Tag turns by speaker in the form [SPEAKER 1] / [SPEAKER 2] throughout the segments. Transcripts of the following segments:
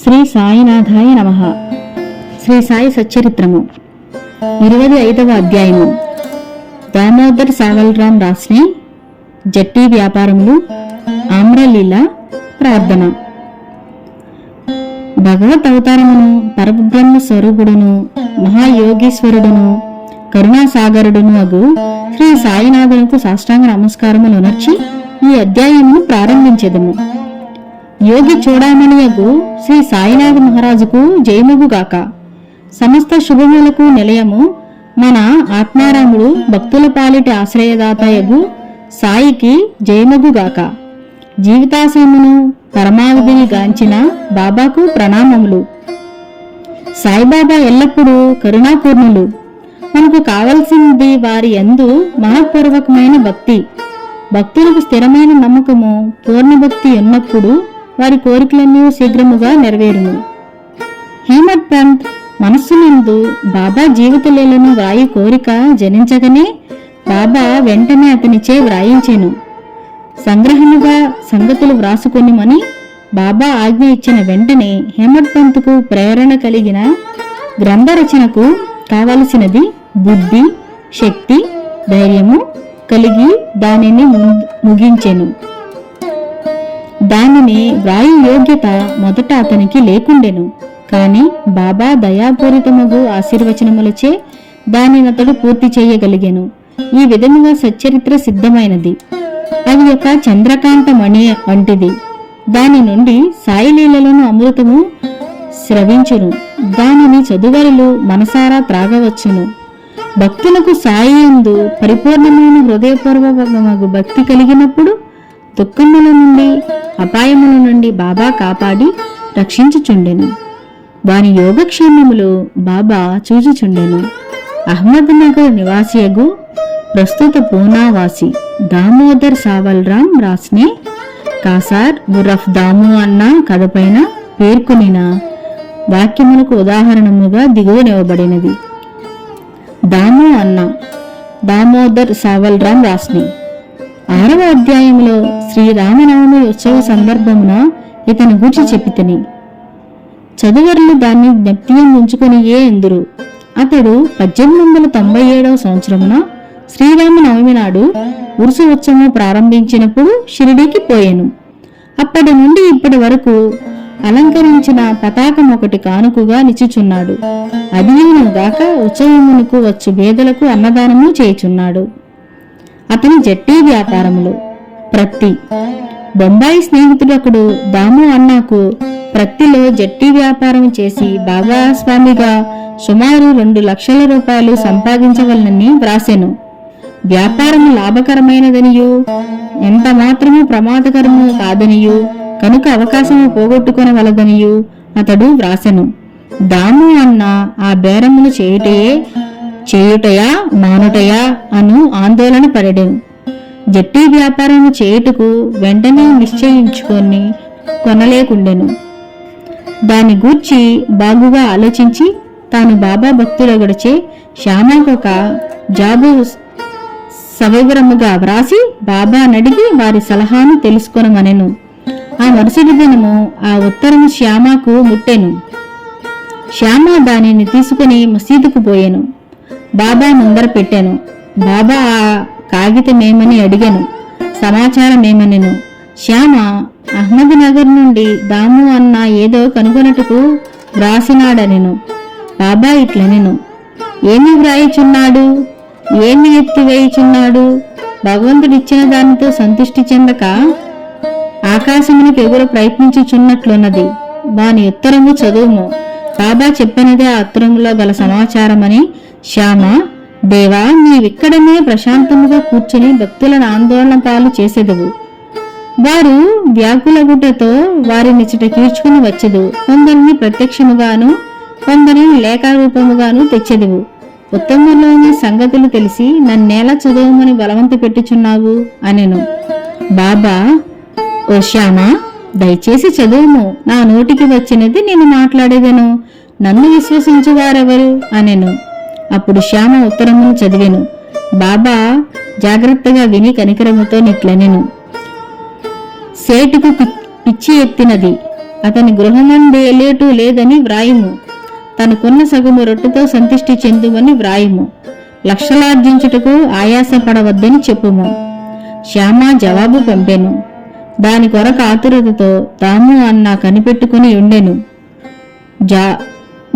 [SPEAKER 1] శ్రీ సాయినాథాయ నమ. శ్రీ సాయి సచ్చరిత్రము. ఇరవై ఐదవ అధ్యాయము. దామోదర్ సావల్రామ్ రాసిన జట్టి వ్యాపారములు ఆమ్రలీల ప్రార్థన. భగవత్ అవతారమును పరబ్రహ్మ స్వరూపుడును మహాయోగీశ్వరుడును కరుణాసాగరుడును అగు శ్రీ సాయినాథునకు సాష్టాంగ నమస్కారములు నర్చి ఈ అధ్యాయమును ప్రారంభించెదము. యోగి చూడామణియకు శ్రీ సాయినాథ మహారాజుకు జయముగుగాక. సమస్త శుభములకు నిలయము మన ఆత్మారాముడు భక్తుల పాలిటి ఆశ్రయదాతయగు సాయికి జయముగుగాక. జీవితాశయమును పరమావధిని గాంచిన బాబాకు ప్రణామములు. సాయిబాబా ఎల్లప్పుడూ కరుణాపూర్ణులు. మనకు కావలసింది వారి యందు మహాపూర్వకమైన భక్తి. భక్తులకు స్థిరమైన నమ్మకము పూర్ణభక్తి ఉన్నప్పుడు వారి కోరికలన్నీ శీఘ్రముగా నెరవేరును. హేమత్ పంత్ మనస్సునందు బాబా జీవితలీలను వ్రాయి కోరిక జనించగానే బాబా వెంటనే అతనిచే వ్రాయించెను. సంగ్రహముగా సంగతులు వ్రాసుకొనిమని బాబా ఆజ్ఞ ఇచ్చిన వెంటనే హేమత్ పంత్కు ప్రేరణ కలిగిన గ్రంథ రచనకు కావలసినది బుద్ధి శక్తి ధైర్యము కలిగి దానిని ము- ముగించెను. దానిని వ్రాయి యోగ్యత మొదట అతనికి లేకుండెను. కాని బాబా దయాపూరితమగు ఆశీర్వచనములచే దానిని అతడు పూర్తి చేయగలిగాను. ఈ విధముగా సచ్చరిత్ర సిద్ధమైనది. అది ఒక చంద్రకాంత మణి వంటిది. దాని నుండి సాయిలీలలను అమృతము స్రవించును. దానిని చదువరులు మనసారా త్రాగవచ్చును. భక్తులకు సాయి యందు పరిపూర్ణమైన హృదయపూర్వకమగు భక్తి కలిగినప్పుడు దుఃఖముల నుండి అపాయముల నుండి బాబా కాపాడి రక్షించుచుండెను. వారి యోగక్షేమములు బాబా చూచుచుండెను. అహ్మద్నగర్ నివాసియగు ప్రస్తుత పూనావాసి దామోదర్ సావల్రాం రాస్నే కాసార్ గురఫ్ దాము అన్న కథపైన పేర్కొనిన వాక్యములకు ఉదాహరణముగా దిగువనివ్వబడినది దాము అన్న దామోదర్ సావల్రాం రాస్ని ఆరవ అధ్యాయంలో శ్రీరామనవమి ఉత్సవ సందర్భమున ఇతని గూర్చి చెప్పితిని. చదువరులు దాన్ని జ్ఞప్తియం ఉంచుకొని ఏ ఎందురు? అతడు పద్దెనిమిది వందల తొంభై ఏడవ సంవత్సరమున శ్రీరామనవమి నాడు ఉరుసు ఉత్సవం ప్రారంభించినప్పుడు షిరిడీకి పోయాను. అప్పటి నుండి ఇప్పటి వరకు అలంకరించిన పతాకం ఒకటి కానుకగా నిచుచున్నాడు దాకా ఉత్సవమునకు వచ్చు బేదలకు అన్నదానము చేయుచున్నాడు. అతని జట్టి వ్యాపారములు. ప్రత్తి. బొంబాయి స్నేహితుడొకడు దాము అన్నాకు ప్రత్తిలో జట్టి వ్యాపారం చేసి భాగస్వామిగా సుమారు రెండు లక్షల రూపాయలు సంపాదించవలనని వ్రాసెను. వ్యాపారము లాభకరమైనదనియు ఎంత మాత్రము ప్రమాదకరము కాదనియు కనుక అవకాశము పోగొట్టుకొనవలదనియు అతడు వ్రాసెను. దాము అన్న ఆ బేరమును చేయుటయే చేయుటయా? మానుటయా? అను ఆందోళన పడెను. జట్టి వ్యాపారం చేయుటకు వెంటనే నిశ్చయించుకొని కొనలేకుండెను. దాని గూర్చి బాగుగా ఆలోచించి తాను బాబా భక్తులగడిచే శ్యామకొక జాబు సవివరముగా వ్రాసి బాబా నడిగి వారి సలహాను తెలుసుకొనమనెను ఆ మరుసటి దినము ఆ ఉత్తరం శ్యామకు ముట్టెను. శ్యామ దానిని తీసుకుని మసీదుకు పోయాను. బాబా ముందర పెట్టాను. బాబా ఆ కాగితమేమని అడిగాను. సమాచారమేమనెను. శ్యామ అహ్మద్నగర్ నుండి దాము అన్న ఏదో కనుగొనటకు వ్రాసినాడనెను. బాబా ఇట్లనెను. ఏమి వ్రాయిచున్నాడు? ఏమి ఎత్తివేయుచున్నాడు? భగవంతుడిచ్చిన దానితో సంతృష్టి చెందక ఆకాశమునికి ఎగుర ప్రయత్నించుచున్నట్లున్నది. దాని ఉత్తరము చదువుము. బాబా చెప్పినదే ఆ ఉత్తరంలో గల సమాచారమని శ్యామ దేవా నీవిక్కడనే ప్రశాంతముగా కూర్చుని భక్తులను ఆందోళన పాలు చేసేదవు. వారు వ్యాకులగుటతో వారిని చిట తీర్చుకుని వచ్చెదు కొందరిని ప్రత్యక్షముగాను కొందరిని లేఖారూపముగాను తెచ్చెదవు. ఉత్తమంలోని సంగతులు తెలిసి నన్నేల చదువుమని బలవంత పెట్టుచున్నావు అనెను. బాబా ఓ శ్యామ దయచేసి చదువుము. నా నోటికి వచ్చినది నేను మాట్లాడేదను. నన్ను విశ్వసించువారెవరు? అనెను. అప్పుడు శ్యామ ఉత్తరమును చదివాను. బాబా జాగ్రత్తగా విని కనికరముతో నిట్లనెను. సేటుకు పిచ్చి ఎత్తినది. అతని గృహమందే లేటు లేదని వ్రాయుము. తనకున్న సగము రొట్టుతో సంతృష్టి చెందుమని వ్రాయుము. లక్షలార్జించుటకు ఆయాసపడవద్దని చెప్పుము. శ్యామ జవాబు పంపెను. దాని కొరకు ఆతురతతో తాము అన్న కనిపెట్టుకుని ఉండెను. జా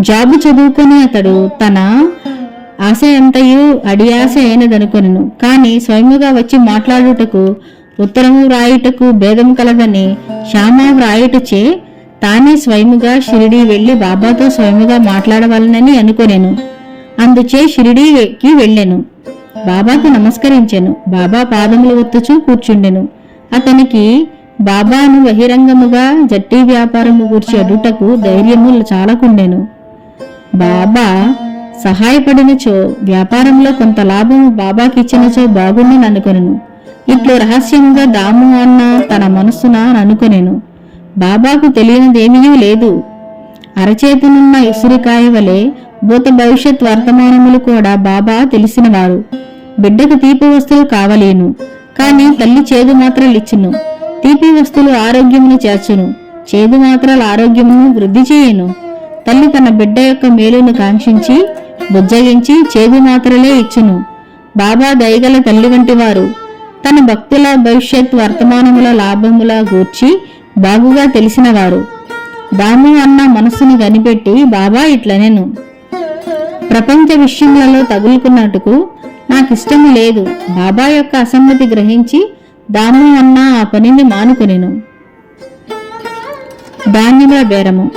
[SPEAKER 1] జాబు చదువుకుని అతడు తన ఆశ ఎంతయు అడియాశ అయినదనుకొనెను. కాని స్వయముగా వచ్చి మాట్లాడుటకు ఉత్తరము వ్రాయుటకు భేదం కలదని శ్యామ వ్రాయుటచే తానే స్వయముగా షిరిడి వెళ్ళి బాబాతో స్వయముగా మాట్లాడవలనని అనుకొనెను. అందుచే షిరిడీకి వెళ్ళెను. బాబాకు నమస్కరించెను. బాబా పాదములు ఒత్తుచూ కూర్చుండెను. అతనికి బాబాను బహిరంగముగా జట్టి వ్యాపారము గూర్చి అడుటకు ధైర్యము చాలకుండెను. బాబా సహాయపడినచో వ్యాపారంలో కొంత లాభము బాబాకిచ్చినచో బాగుండని అనుకొనెను. ఇట్లు రహస్యంగా దాము అన్న తన మనస్సున అనుకొనెను. బాబాకు తెలియనిదేమీ లేదు. అరచేతునున్న ఇసురికాయ వలె భూత భవిష్యత్ వర్తమానములు కూడా బాబా తెలిసినవారు. బిడ్డకు తీపి వస్తువులు కావలేను. కాని తల్లి చేదు మాత్రలు ఇచ్చును తీపి వస్తువులు ఆరోగ్యమును చేర్చును. చేదు మాత్రలు ఆరోగ్యమును వృద్ధి చేయును. తల్లి తన బిడ్డ యొక్క మేలును కాంక్షించి బుజ్జగించి చేదు మాత్రలే ఇచ్చును. బాబా దయగల తల్లి వంటి వారు తన భక్తుల భవిష్యత్ వర్తమానముల లాభముల గూర్చి బాగుగా తెలిసినవారు దాము అన్న మనస్సును కనిపెట్టి బాబా ఇట్లనేను. ప్రపంచ విషయములలో తగులుకున్నట్టుకు నాకిష్టము లేదు. బాబా యొక్క అసమ్మతి గ్రహించి దాము అన్న ఆ పనిని మానుకునేను. ధాన్యముల బేరము.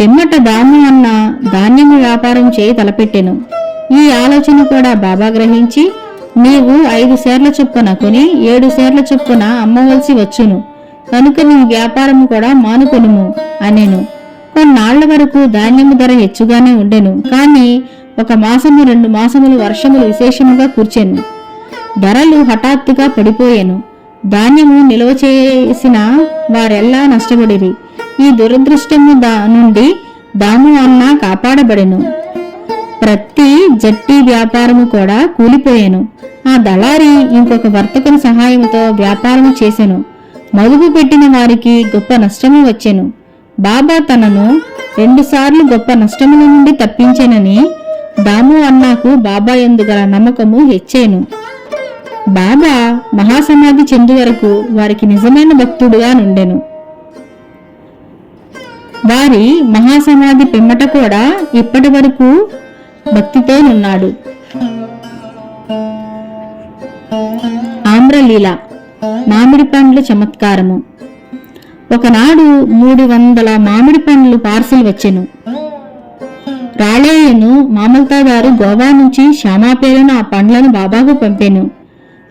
[SPEAKER 1] పిమ్మట దాము అన్న ధాన్యము వ్యాపారం చేయి తలపెట్టెను. ఈ ఆలోచన కూడా బాబా గ్రహించి నీవు ఐదు సేర్ల చొప్పున కొని ఏడు సేర్ల చొప్పున అమ్మవలసి వచ్చును. కనుక నీ వ్యాపారం కూడా మానుకొనుము అనేను. కొన్నాళ్ళ వరకు ధాన్యము ధర హెచ్చుగానే ఉండెను కానీ ఒక మాసము రెండు మాసములు వర్షములు విశేషముగా కూర్చెను. ధరలు హఠాత్తుగా పడిపోయాను. ధాన్యము నిల్వ చేసిన వారెల్లా నష్టపడిరి. ఈ దురదృష్టము దా నుండి దాము అన్న కాపాడబడెను. ప్రతి జట్టి వ్యాపారము కూడా కూలిపోయాను. ఆ దళారి ఇంకొక వర్తకుని సహాయంతో వ్యాపారము చేసెను. మదుపు పెట్టిన వారికి గొప్ప నష్టము వచ్చెను. బాబా తనను రెండుసార్లు గొప్ప నష్టముల నుండి తప్పించానని దాము అన్నాకు బాబా ఎందుగల నమ్మకము హెచ్చాను. బాబా మహాసమాధి చెందు వరకు వారికి నిజమైన భక్తుడుగా నుండెను. వారి మహాసమాధి పిమ్మట కూడా ఇప్పటి వరకు భక్తితో నున్నాడు. ఆమ్రలీల మామిడి పండ్ల చమత్కారము. ఒకనాడు మూడు వందల మామిడి పండ్లు పార్సిల్ వచ్చెను. రాళేయను మామల్తాదారు గోవా నుంచి శ్యామా పేరున ఆ పండ్లను బాబాకు పంపెను.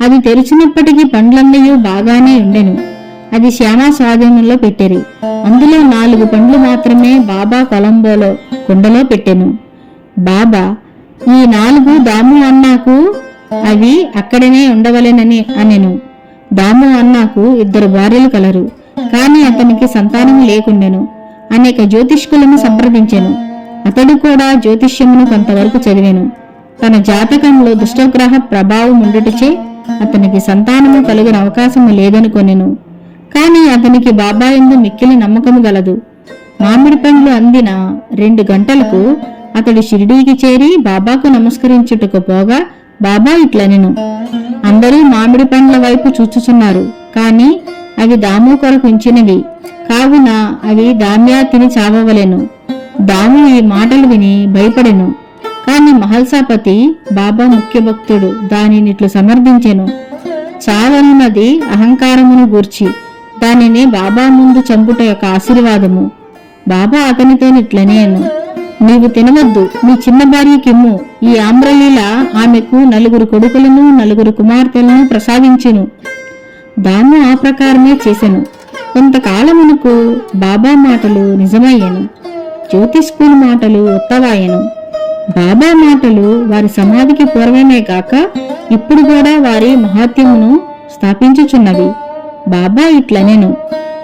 [SPEAKER 1] అవి తెరిచినప్పటికీ పండ్లన్నయూ బాగానే ఉండెను. అది శ్యామా స్వాధీనంలో పెట్టారు. అందులో నాలుగు పండ్లు మాత్రమే బాబా కొలంబోలో కుండలో పెట్టెను. బాబా ఈ నాలుగు దాము అన్నాకు అవి అక్కడనే ఉండవలెనని అనెను. దాము అన్నాకు ఇద్దరు భార్యలు కలరు. కాని అతనికి సంతానం లేకుండెను. అనేక జ్యోతిష్కులను సంప్రదించెను. అతడు కూడా జ్యోతిష్యమును కొంతవరకు చదివాను. తన జాతకంలో దుష్టగ్రహ ప్రభావం ఉండుటచే అతనికి సంతానము కలిగిన అవకాశము లేదనుకొనెను. కాని అతనికి బాబా ఎందు మిక్కిలి నమ్మకము గలదు. మామిడి పండ్లు అందిన రెండు గంటలకు అతడు షిరిడీకి చేరి బాబాకు నమస్కరించుటకు పోగా బాబా ఇట్లనెను. అందరూ మామిడి పండ్ల వైపు చూచుచున్నారు. కాని అవి దాము కొరకు ఉంచినవి. కావున అవి దామ్యా తిని చావవలెను. దాము ఈ మాటలు విని భయపడెను. కాని మహల్సాపతి బాబా ముఖ్య భక్తుడు దానినిట్లు సమర్థించెను. చావనున్నది అహంకారమును గూర్చి. దానినే బాబా ముందు చంపుట యొక్క ఆశీర్వాదము. బాబా అతనితో ఇట్లనేను నీవు తినవద్దు నీ చిన్న భార్యకిమ్ము. ఈ ఆమ్రలీల ఆమెకు నలుగురు కొడుకులను నలుగురు కుమార్తెలను ప్రసాదించును. దాము ఆ ప్రకారమే చేశాను కొంతకాలమునకు బాబా మాటలు నిజమయ్యను. జ్యోతిష్కుని మాటలు ఉత్తవాయను బాబా మాటలు వారి సమాధికి పూర్వమే కాక ఇప్పుడు కూడా వారి మహాత్యమును స్థాపించుచున్నవి. బాబా ఇట్లనెను.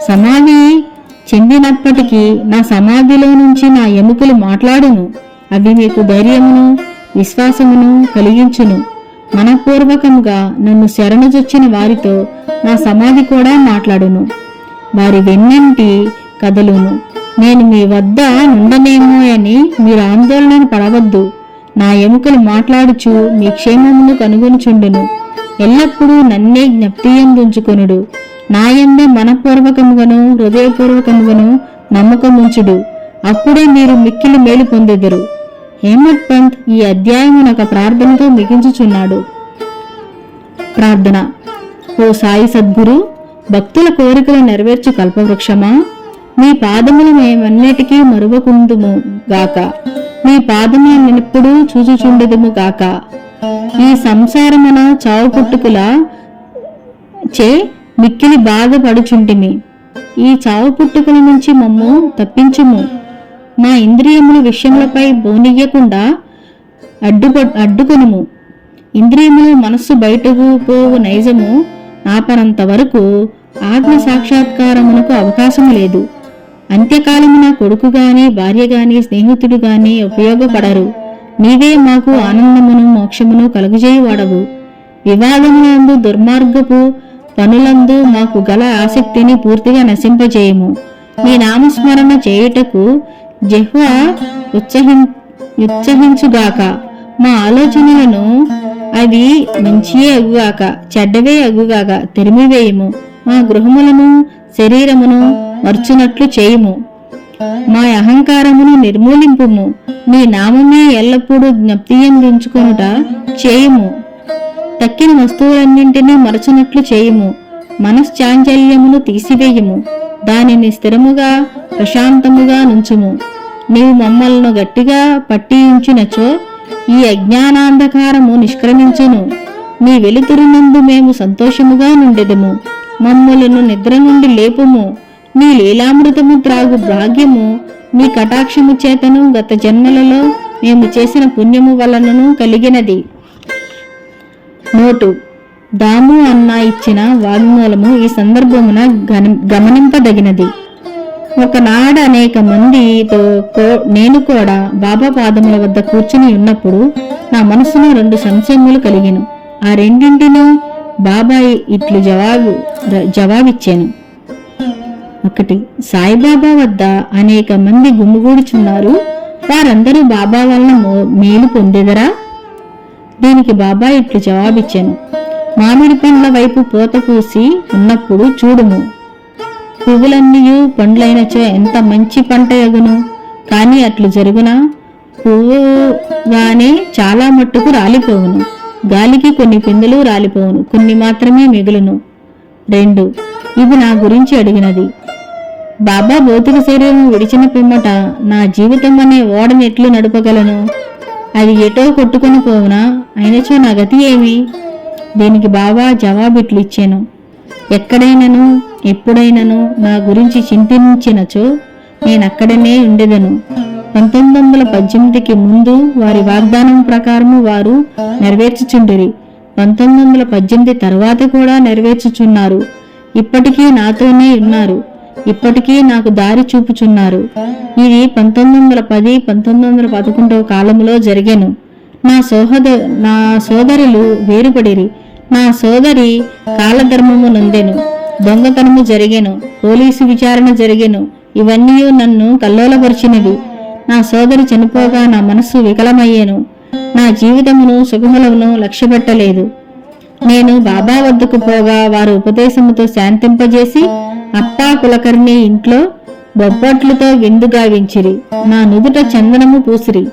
[SPEAKER 1] సమాధి చెందినప్పటికీ నా సమాధిలో నుంచి నా ఎముకలు మాట్లాడును. అవి మీకు ధైర్యమును విశ్వాసమును కలిగించును. మనపూర్వకంగా నన్ను శరణుజొచ్చిన వారితో నా సమాధి కూడా మాట్లాడును. వారి వెన్నంటి కదలును. నేను మీ వద్ద నుండనేమో అని మీరు ఆందోళన పడవద్దు. నా ఎముకలు మాట్లాడుచు మీ క్షేమమును కనుగొనుచుండును. ఎల్లప్పుడూ నన్నే జ్ఞప్తియందుంచుకొనుడు. నాయందే మనపూర్వకముగాను హృదయపూర్వకముగాను నమ్మకముంచుడు. అప్పుడే మీరు మిక్కిలి మేలు పొందెదరు. హేమత్ పంత్ ఈ అధ్యాయమున ఒక ప్రార్థనతో మిగించుచున్నాడు. ప్రార్థన. ఓ సాయి సద్గురు భక్తుల కోరికలు నెరవేర్చు కల్పవృక్షమా? మీ పాదములు మేమన్నిటికీ మరువకుందుము గాక. మీ పాదములు నిన్నెప్పుడూ చూచుచుండదుము గాక. ఈ సంసారమున చావు పుట్టుకుల చే మిక్కిలి బాధపడుచుంటిమి. ఈ చావు పుట్టుకల నుంచి మమ్ము తప్పించుము. మా ఇంద్రియముల విషయములపై బోనియ్యకుండా అడ్డుప అడ్డుకొనుము. ఇంద్రియములు మనస్సు బయటకు పోవు నైజము. ఆపనంత వరకు ఆత్మ సాక్షాత్కారమునకు అవకాశము లేదు. అంత్యకాలమున కొడుకు గాని భార్య గాని స్నేహితుడు గాని ఉపయోగపడరు. నీవే మాకు ఆనందమును మోక్షమును కలుగజేయవాడవు. వివాదములందు దుర్మార్గపు పనులందు మాకు గల ఆసక్తిని పూర్తిగా నశింపజేయము. మీ నామస్మరణ చేయుటకు జిహ్వ ఉత్సహం ఉత్సహించుగాక. మా ఆలోచనలను అవి మంచియే అగుగాక చెడ్డవే అగుగాక తెరిమివేయము. మా గృహములను శరీరమును మర్చునట్లు చేయుము. మా అహంకారమును నిర్మూలింపుము. నీ నామమే ఎల్లప్పుడూ జ్ఞప్తియందించుకొనుట చేయుము. తక్కిన వస్తువులన్నింటినీ మరచునట్లు చేయుము. మనశ్చాంచల్యమును తీసివేయము. దానిని స్థిరముగా ప్రశాంతముగా నుంచుము. నీవు మమ్మల్ని గట్టిగా పట్టి ఉంచినచో ఈ అజ్ఞానాంధకారము నిష్క్రమించును. నీ వెలుతురునందు మేము సంతోషముగా నుండెదము. మమ్మలను నిద్ర నుండి లేపుము. నీ లీలామృతము త్రాగు భాగ్యము. నీ కటాక్షము చేతను గత జన్మలలో మేము చేసిన పుణ్యము వలనను కలిగినది. నోటు. దాము అన్న ఇచ్చిన వాగ్మూలము ఈ సందర్భమున గమనింపదగినది. ఒకనాడు అనేక మందితో నేను కూడా బాబా పాదముల వద్ద కూర్చుని ఉన్నప్పుడు నా మనసులో రెండు సంశయములు కలిగిను. ఆ రెండింటినూ బాబాయి ఇట్లు జవాబు జవాబిచ్చాను. ఒకటి సాయిబాబా వద్ద అనేక మంది గుమ్మిగూడుచున్నారు వారందరూ బాబా వలన మేలు పొందెదరా? దీనికి బాబా ఇట్లు జవాబిచ్చాను. మామిడి పండ్ల వైపు పూత పూసి ఉన్నప్పుడు చూడుము. పువ్వులన్నీయు పండ్లైనచో ఎంత మంచి పంట ఎగును. కాని అట్లు జరుగునా? పువ్వుగానే చాలా మట్టుకు రాలిపోవును. గాలికి కొన్ని పిందులు రాలిపోవును. కొన్ని మాత్రమే మిగులును. రెండు ఇది నా గురించి అడిగినది. బాబా భౌతిక శరీరం విడిచిన పిమ్మట నా జీవితం అనే ఓడనెట్లు ఎట్లు నడపగలను? అది ఎటో కొట్టుకొని పోవునా? అయినచో నా గతి ఏమి? దీనికి బాబా జవాబిట్లు ఇచ్చాను ఎక్కడైనను ఎప్పుడైనను నా గురించి చింతించినచో నేను అక్కడనే ఉండేదను. పంతొమ్మిది వందల పద్దెనిమిదికి ముందు వారి వాగ్దానం ప్రకారము వారు నెరవేర్చుచుండిరి. పంతొమ్మిది వందల పద్దెనిమిది తర్వాత కూడా నెరవేర్చుచున్నారు. ఇప్పటికీ నాతోనే ఉన్నారు. ఇప్పటికీ నాకు దారి చూపుచున్నారు. ఇది పంతొమ్మిది వందల పది పంతొమ్మిది వందల పదకొండవ కాలంలో జరిగాను. నా సోహద నా సోదరులు వేరుపడిరి. నా సోదరి కాలధర్మము నొందెను. దొంగతనము జరిగెను. పోలీసు విచారణ జరిగెను. ఇవన్నీ నన్ను కల్లోలపరిచినవి. నా సోదరి చనిపోగా నా మనస్సు వికలమయ్యేను. నా జీవితమును సుఖములను లక్ష్యపెట్టలేదు. నేను బాబా వద్దకు పోగా వారు ఉపదేశముతో శాంతింపజేసి అప్పా కులకర్ణి ఇంట్లో బొబ్బట్లతో విందు గావించిరి. నా నుదుట చందనము పూసిరి.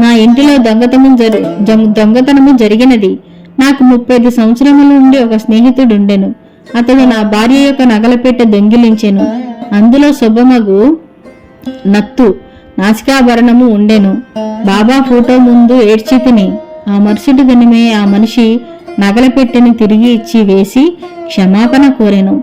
[SPEAKER 1] నా ఇంటిలో దొంగతనం జరి జం- దొంగతనము జరిగినది. నాకు ముప్పై ఐదు సంవత్సరముల నుండి ఒక స్నేహితుడుండెను. అతడు నా భార్య యొక్క నగలపెట్టె దొంగిలించెను. అందులో శుభమగు నత్తు నాసికాభరణము ఉండెను. బాబా ఫోటో ముందు ఏడ్చి తిని ఆ మరుసటి దినమే ఆ మనిషి నగలపెట్టెని తిరిగి ఇచ్చి వేసి క్షమాపణ కోరెను.